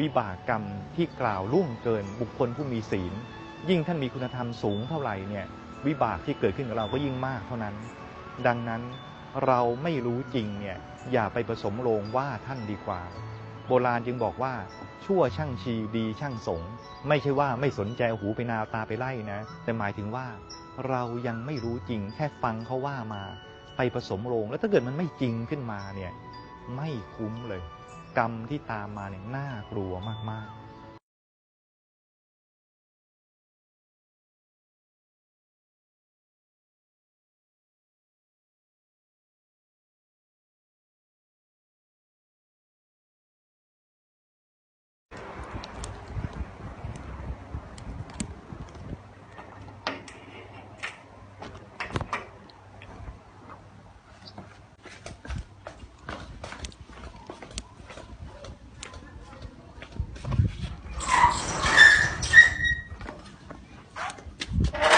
วิบากกรรมที่กล่าวล่วงเกินบุคคลผู้มีศีล ยิ่งท่านมีคุณธรรมสูงเท่าไหร่เนี่ยวิบากที่เกิดขึ้นกับเราก็ยิ่งมากเท่านั้น ดังนั้นเราไม่รู้จริงเนี่ยอย่าไปผสมโรงว่าท่านดีกว่า โบราณจึงบอกว่าชั่วช่างชีดีช่างสง ไม่ใช่ว่าไม่สนใจหูไปนาตาไปไล่นะ แต่หมายถึงว่าเรายังไม่รู้จริงแค่ฟังเขาว่ามา ไปผสมโรงแล้วถ้าเกิดมันไม่จริงขึ้นมาเนี่ย ไม่คุ้มเลย กรรมที่ตามมาเนี่ยน่ากลัวมากๆ you.